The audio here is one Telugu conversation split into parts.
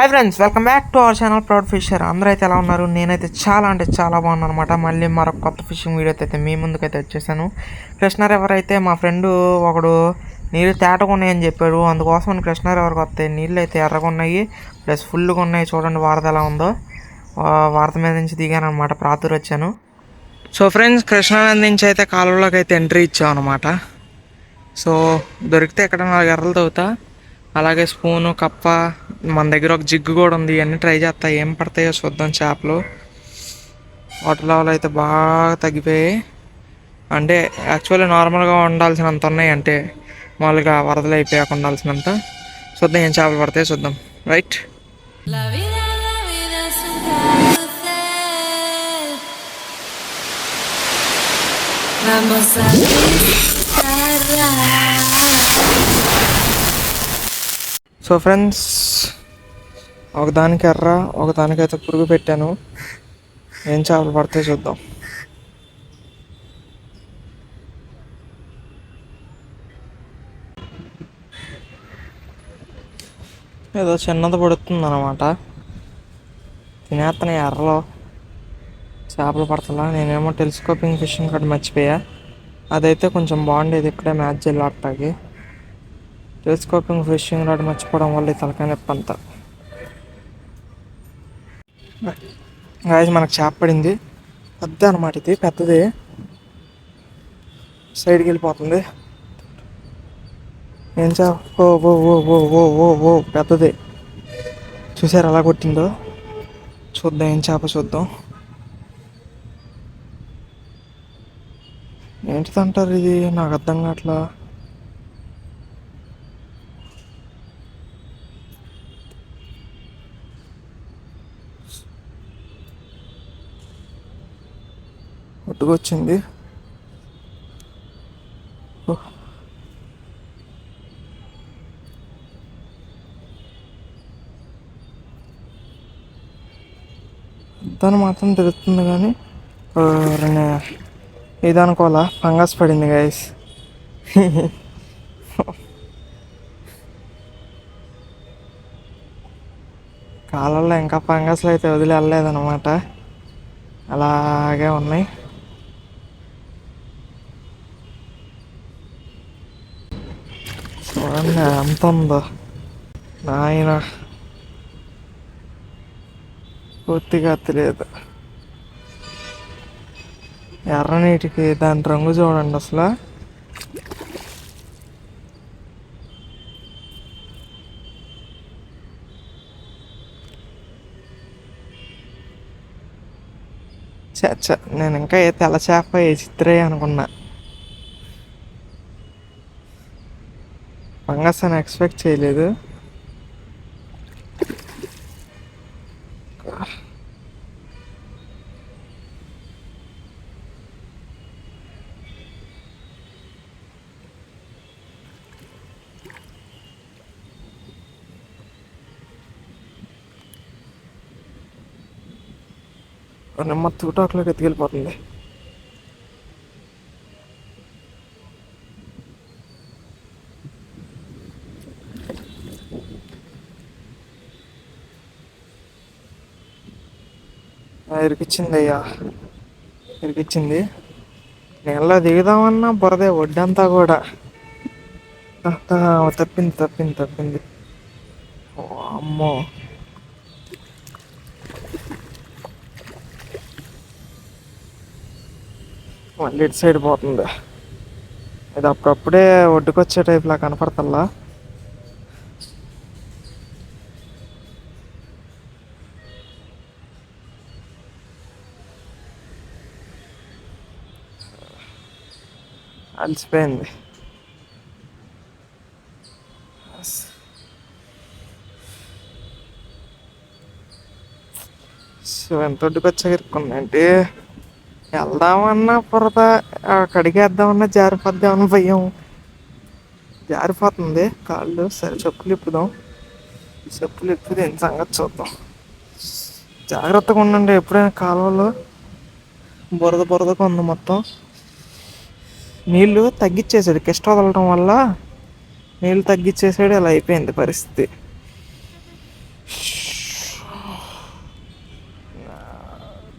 Hi friends welcome back to our channel proud fisher అందరూ అయితే ఎలా ఉన్నారు? నేనైతే చాలా అంటే చాలా బాగున్నాను అనమాట మళ్ళీ మరొక కొత్త ఫిషింగ్ వీడియో అయితే మీ ముందుకైతే వచ్చేసాను. కృష్ణ రివర్ అయితే మా ఫ్రెండ్ ఒకడు నీళ్ళు తేటగా ఉన్నాయని చెప్పాడు అందుకోసం కృష్ణ రివర్కి వస్తే నీళ్ళు అయితే ఎర్రగా ఉన్నాయి ప్లస్ ఫుల్గా ఉన్నాయి. చూడండి వారద ఎలా ఉందో. వారత వారద మీద నుంచి దిగాను అనమాట ప్రాతూరు వచ్చాను. సో ఫ్రెండ్స్ కృష్ణానది నుంచి అయితే కాలువలోకి అయితే ఎంట్రీ ఇచ్చాం అనమాట సో దొరికితే ఎక్కడ నాలుగు ఎర్రలు తవ్వుతా. అలాగే స్పూను కప్ప మన దగ్గర ఒక జిగ్గు కూడా ఉంది. ఇవన్నీ ట్రై చేస్తా. ఏం పడతాయో చూద్దాం చేపలు. వాటర్ లెవెల్ అయితే బాగా తగ్గిపోయాయి. అంటే యాక్చువల్లీ నార్మల్గా ఉండాల్సినంత ఉన్నాయి. అంటే మామూలుగా వరదలు అయిపోయాక ఉండాల్సినంత. చూద్దాం ఏం చేపలు పడతాయో చూద్దాం. Right. Vamos a disfrutarla. So friends ఒకదానికి ఎర్ర ఒకదానికైతే పురుగు పెట్టాను. ఏం చేపలు పడితే చూద్దాం. ఏదో చిన్నది పడుతుంది అనమాట తినేస్తాను ఎర్రలో చేపలు పడతలా. నేనేమో టెలిస్కోపింగ్ ఫిషింగ్ కట్ మర్చిపోయా. అదైతే కొంచెం బాగుండేది ఇక్కడే మ్యాచ్ జిల్లాటాకి టెలిస్కోపింగ్ ఫిషింగ్ రాడ్ మర్చిపోవడం వల్ల తలకాయ నొప్పి అంతా. గాయస్ మనకు చేప పడింది. పెద్ద అనమాట ఇది పెద్దది. సైడ్కి వెళ్ళిపోతుంది. ఏం చేప? ఓ ఓ ఓ ఓ ఓ ఓ ఓ పెద్దది. చూసారు ఎలా కొట్టిందో? చూద్దాం ఏం చేప చూద్దాం. ఏంటిదంటారు ఇది? నాకు అర్థం కావట్లా. ఒట్టుకొచ్చింది ఓహ్. దాన్ని మాత్రం తిరుగుతుంది కానీ రెండు ఇది ఫంగస్ పడింది గైస్ కాలంలో ఇంకా ఫంగస్లు అయితే వదిలి వెళ్ళలేదన్నమాట అలాగే ఉన్నాయి. చూడండి ఎంత ఉందో? నాయన. పూర్తిగా తెలియదు. ఎర్ర నీటికి దాని రంగు చూడండి అసలు. చ నేను ఇంకా ఏ తెల్ల చేప ఏ చిత్రే అనుకున్నా. ఫంగస్ అని ఎక్స్పెక్ట్ చేయలేదు. నిమ్మ తూటాకులోకి ఎత్తుకెళ్ళిపోతుంది. ఇరికిచ్చింది అయ్యా ఇరికిచ్చింది. నీళ్ళ దిగుదామన్నా బురదే ఒడ్డంతా కూడా. తప్పింది తప్పింది తప్పింది. అమ్మో. మళ్ళీ ఇటు సైడ్ పోతుంది? ఇది అప్పుడప్పుడే ఒడ్డుకొచ్చే టైప్లా కనపడతల్లా? అలసిపోయింది సో ఎంత ఒడ్డుకొచ్చాక ఇరుక్కుందంటే వెళ్దామన్నా బురద కడిగేద్దామన్నా జారిపోద్దామని భయం. జారిపోతుంది కాళ్ళు. సరే చెప్పులు ఇప్పుదాం. చెప్పులు ఇప్పితే ఏం సంగతి చూద్దాం. జాగ్రత్తగా ఉండండి ఎప్పుడైనా కాలువలో బురద బురదగా ఉంది మొత్తం. నీళ్ళు తగ్గించేసాడు కిష్ట వదలడం వల్ల నీళ్ళు తగ్గించేసాడు అలా అయిపోయింది పరిస్థితి.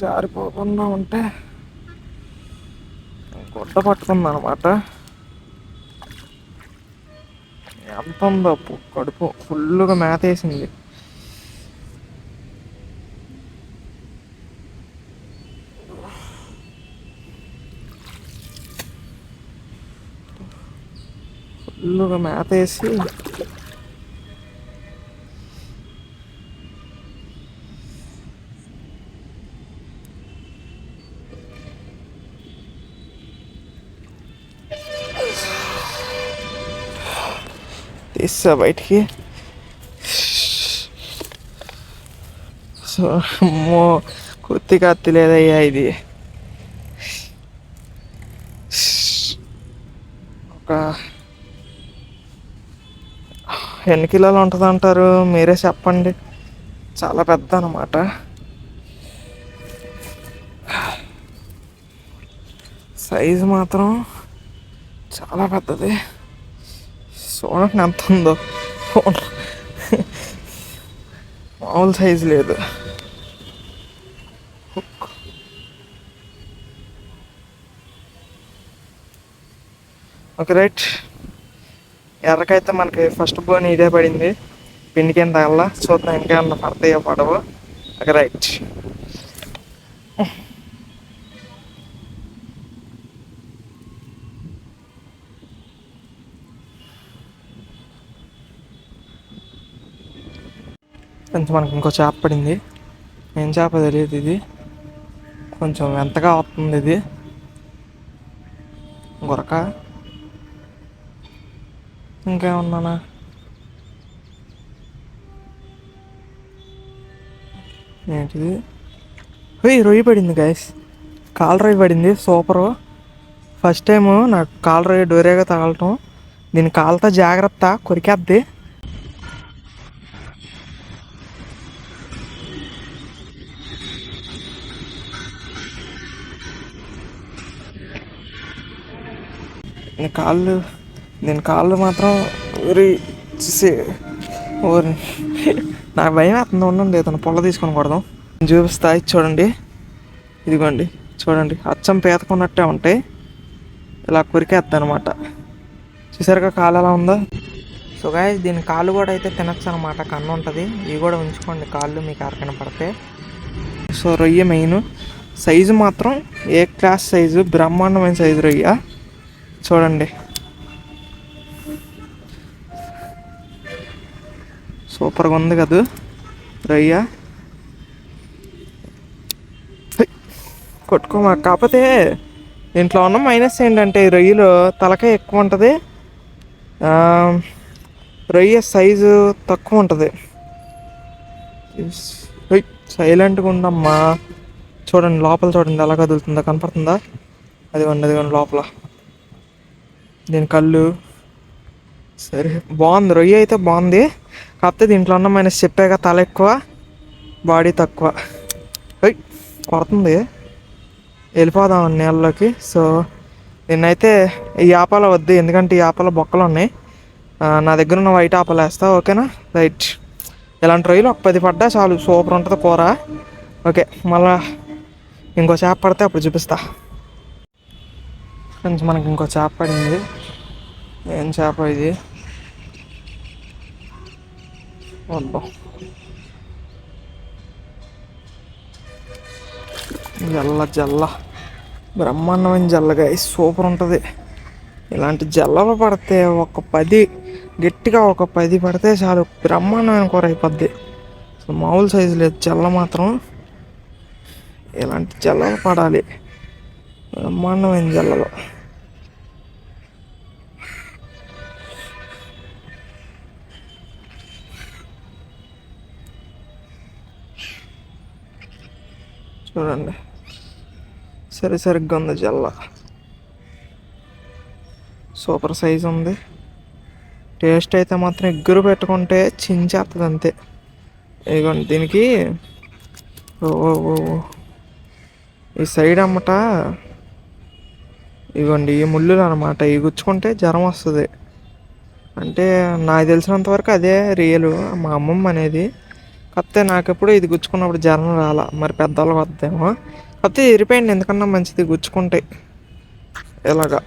జారిపోకుండా ఉంటే గుడ్డ పట్టుకుంది అనమాట ఎంత ఉందో కడుపు ఫుల్గా మేత వేసింది. ఫుల్గా మేత వేసి తీస్తా బయటికి సో అమ్మో కుత్తి కత్తి లేదయ్యా ఇది ఎన్ని కిలోలు ఉంటుంది అంటారు మీరే చెప్పండి. చాలా పెద్ద అనమాట సైజు మాత్రం చాలా పెద్దది. చూడండి ఎంత ఉందో. మామూలు సైజు లేదు. ఓకే రైట్ ఎర్రకైతే మనకి ఫస్ట్ బోన్ ఇదే పడింది. పిండికి ఏం తగల చూద్దాం ఇంకా ఏమన్నా పడతాయో పడవు. Okay right. కొంచెం మనకి ఇంకో చేప పడింది. ఏం చేప తెలియదు ఇది. కొంచెం ఎంతగా వస్తుంది ఇది? గురక ఇంకా ఉన్నానా? ఏంటిది? హోయ్ రొయ్యి పడింది గైస్ కాల్ రొయ్యి పడింది సూపరు ఫస్ట్ టైం నాకు కాల్ రొయ్యి డోరేగా తగలటం. దీని కాలుతో జాగ్రత్త కొరికేద్ది. కాళ్ళు దీని కాళ్ళు మాత్రం ఊరి చూసి ఊరి నాకు భయం అతను ఉండండి ఇతను పొల్ల తీసుకొని కొడదాం. చూపిస్తా చూడండి. ఇదిగోండి చూడండి. అచ్చం పేతకున్నట్టే ఉంటాయి. ఇలా కొరికేద్ది అనమాట చూసారుగా కాలు ఎలా ఉందో? సో గాయస్ దీని కాళ్ళు కూడా అయితే తినచ్చు అనమాట కన్ను ఉంటుంది. ఇవి కూడా ఉంచుకోండి. కాళ్ళు మీకు ఎవరికైనా పడితే. సో రొయ్య మెయిన్. సైజు మాత్రం ఏ క్లాస్ సైజు బ్రహ్మాండమైన సైజు రొయ్య. చూడండి. సూపర్గా ఉంది కదా? రొయ్య. కొట్టుకోమా. కాకపోతే దీంట్లో ఉన్న మైనస్ ఏంటంటే ఈ రొయ్యలో తలకాయ ఎక్కువ ఉంటుంది. రొయ్య సైజు తక్కువ ఉంటుంది. సైలెంట్గా ఉందమ్మా. చూడండి లోపల చూడండి ఎలా కదులుతుందో కనపడుతుందా? అది ఉన్నది కానీ లోపల. దీని కళ్ళు సరే బాగుంది. రొయ్య అయితే బాగుంది. కాకపోతే దీంట్లో ఉన్న మైనస్ చెప్పాక తల ఎక్కువ బాడీ తక్కువ. ఓయ్ కొడుతుంది. వెళ్ళిపోదాం నీళ్ళలోకి. సో నిన్నైతే ఈ ఆపాల వద్దు ఎందుకంటే ఈ ఆపాల బొక్కలు ఉన్నాయి. నా దగ్గర ఉన్న వైట్ ఆపాలు వేస్తా ఓకేనా? రైట్ ఇలాంటి రొయ్యలు ఒక పది పడ్డా చాలు సూపర్ ఉంటుంది కూర. ఓకే మళ్ళా ఇంకో చేప పడితే అప్పుడు చూపిస్తా. ఫ్రెండ్స్ మనకి ఇంకో చేప పడింది. ఏం చేప ఇది? వద్దు జల్ల జల్ల. బ్రహ్మాండమైన జల్లగా సూపర్ ఉంటుంది. ఇలాంటి జల్లలు పడితే ఒక పది గట్టిగా ఒక పది పడితే చాలు బ్రహ్మాండమైన కూర అయిపోద్ది. అసలు మామూలు సైజు లేదు. జల్ల మాత్రం ఇలాంటి జల్లలు పడాలి. బ్రహ్మాండమైన జల్లలు. చూడండి. సరి సరిగ్గా ఉంది జల్ల. సూపర్ సైజ్ ఉంది. టేస్ట్ అయితే మాత్రం ఎగ్గురు పెట్టుకుంటే చించేస్తుంది అంతే. ఇదిగోండి దీనికి ఓ ఓ ఓ ఓ. ఈ సైడ్ అమ్మట ఇగోండి ఈ ముళ్ళులు అనమాట ఇవి గుచ్చుకుంటే జ్వరం వస్తుంది. అంటే నాకు తెలిసినంత వరకు అదే రియల్. మా అమ్మమ్మ అనేది కాకపోతే నాకు ఎప్పుడు ఇది గుచ్చుకున్నప్పుడు జ్వరం రాలా. మరి పెద్దవాళ్ళకి వద్దేమో. కాకపోతే ఇరిపోయింది. ఎందుకన్నా మంచిది గుచ్చుకుంటే. ఇలాగా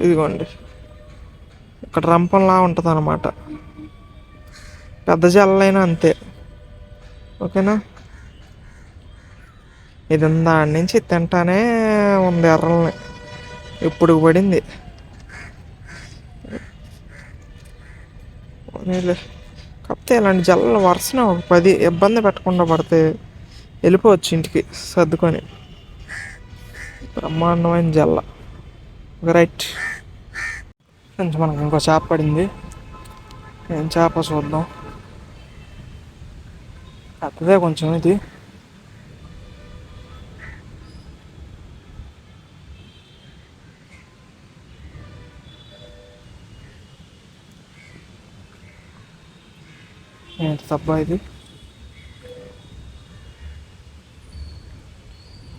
ఇదిగోండి. ఇక్కడ రంపంలా ఉంటుంది అనమాట పెద్ద జల్లైనా అంతే. ఓకేనా? ఇది దాని నుంచి తింటానే ఉంది ఎర్రల్ని. ఇప్పుడు పడింది. కాకపోతే ఇలాంటి జల్లలు వరుసన ఒక పది ఇబ్బంది పెట్టకుండా పడితే వెళ్ళిపోవచ్చు ఇంటికి సర్దుకొని. బ్రహ్మాండమైన జల్ల. రైట్. కొంచెం మనకు ఇంకో చేప పడింది. ఏం చేప చూద్దాం. పెద్దదే కొంచెం ఇది. ఏంటి తప్ప ఇది?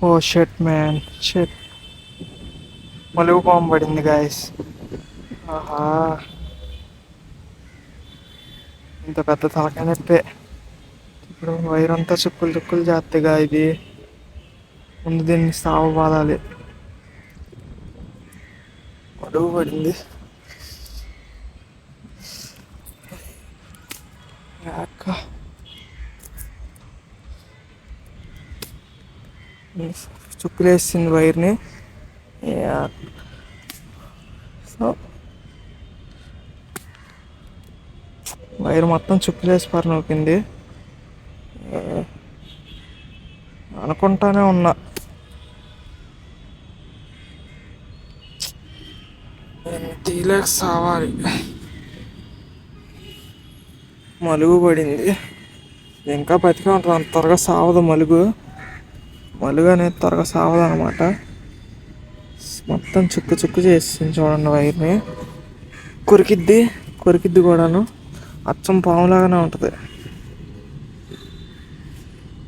ఓ షర్ట్ మ్యాన్. షర్ట్ మలుగు బాంబు పడింది గాయస్. ఆహా. ఇంత పెద్ద తలకాయ నొప్పే. ఇప్పుడు వైర్ అంతా చుక్కులు చుక్కులు చేస్తేగా ఇది. ముందు దీన్ని సాగు బాధాలి అడుగు పడింది. యాక్క. చుక్కులు వైర్ని సో వైర్ మొత్తం చుక్కులేసి పరనొక్కింది అనుకుంటానే ఉన్నా తీలేక సావాలి మలుగు పడింది ఇంకా బతికే ఉంటుంది అంత త్వరగా సావదు మలుగు. మలుగు అనేది త్వరగా సావదు అనమాట మొత్తం చుక్కు చుక్కు చేసింది చూడండి వైర్ని. కొరికిద్ది కొరికిద్ది కూడాను. అచ్చం పాములాగానే ఉంటుంది.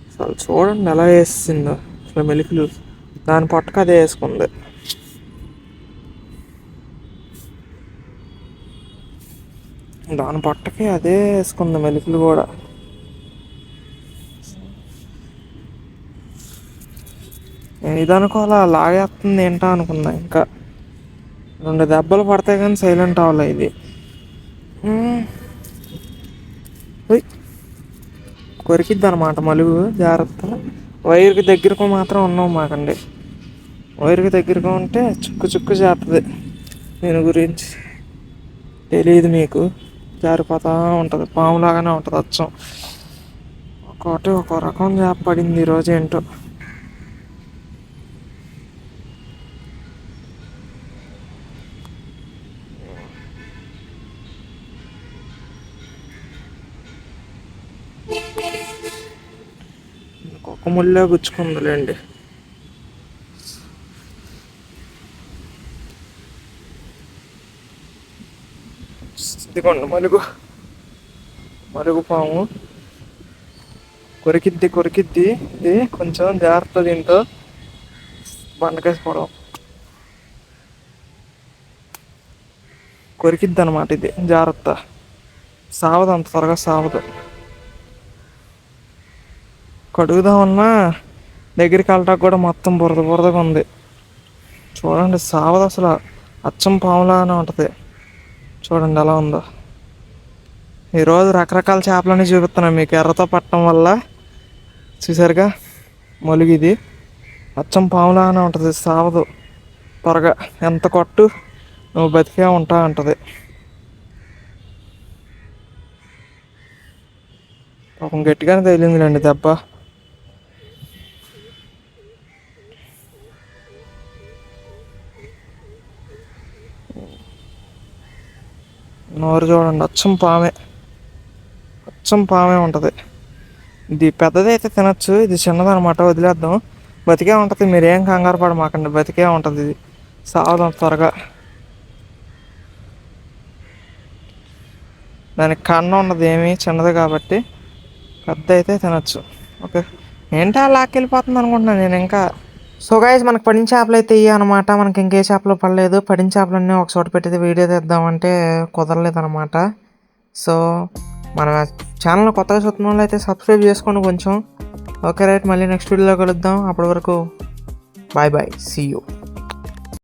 అసలు చూడండి ఎలా వేసిందో. అసలు మెలికలు. దాని పట్టుకు అదే వేసుకుంది. దాని పట్టకి అదే వేసుకుంది మెలికలు కూడా. నేను ఇది లాగేస్తుంది ఏంటా అనుకున్నా ఇంకా. రెండు దెబ్బలు పడతాయి కానీ సైలెంట్ అవ్వాలి ఇది. కొరికిద్ది అనమాట మలుగు జాగ్రత్త. వైర్కి దగ్గరకు మాత్రం ఉన్నావు మాకండి. వైర్కి దగ్గరగా ఉంటే చుక్కు చుక్కు చేస్తుంది దీని గురించి తెలియదు మీకు. జారిపోతూ ఉంటుంది. పాములాగానే ఉంటుంది అచ్చం. ఒక్కోటి ఒక్కో రకం చేప పడింది ఈరోజు ఏంటో. ఒక్క ముళ్ళే గుచ్చుకుందిలేండి. ఇదిగోండి మలుగు. మలుగు పాము. కొరికిద్ది కొరికిద్ది. ఇది కొంచెం జాగ్రత్త దీంతో బండకేసుకోవడం కొరికిద్ది అనమాట ఇది జాగ్రత్త. సావదు అంత త్వరగా సావదు. కడుగుదామన్నా దగ్గరికి వెళ్ళటానికి కూడా మొత్తం బురద బురదగా ఉంది. చూడండి సావదు అసలు. అచ్చం పాములానే ఉంటుంది. చూడండి ఎలా ఉందో. ఈరోజు రకరకాల చేపలని చూపిస్తున్నాను. మీకు ఎర్రతో పట్టడం వల్ల చూసారుగా మొలుగు ఇది అచ్చం పాములాగానే ఉంటుంది. సావదు. త్వరగా. ఎంత కొట్టు నువ్వు బతికే ఉంటా అంటది. పాపం గట్టిగానే తగిలిందిలేండి దెబ్బ. నోరు చూడండి అచ్చం పామే. అచ్చం పామే ఉంటుంది. ఇది పెద్దది అయితే తినచ్చు ఇది చిన్నదనమాట వదిలేద్దాం. బతికే ఉంటుంది మీరేం కంగారు పడమాకండి బతికే ఉంటుంది ఇది. సావదాం త్వరగా. దానికి కన్ను ఉండదు ఏమీ చిన్నది కాబట్టి పెద్ద అయితే తినచ్చు. ఓకే. ఏంటి అలా లాక్కెళ్ళిపోతుంది అనుకుంటున్నాను నేను ఇంకా? సో గైస్ మనకు పడిన చేపలు అయితే ఇవి అనమాట మనకి ఇంకే చేపలు పడలేదు. పడిన చేపలన్నీ ఒక చోట పెట్టి వీడియో తీద్దామంటే కుదరలేదు అనమాట సో మన ఛానల్ కొత్తగా చూస్తున్న వాళ్ళు అయితే సబ్స్క్రైబ్ చేసుకోండి కొంచెం. ఓకే రైట్ మళ్ళీ నెక్స్ట్ వీడియోలో కలుద్దాం. అప్పటి వరకు బాయ్ బాయ్ సీ యూ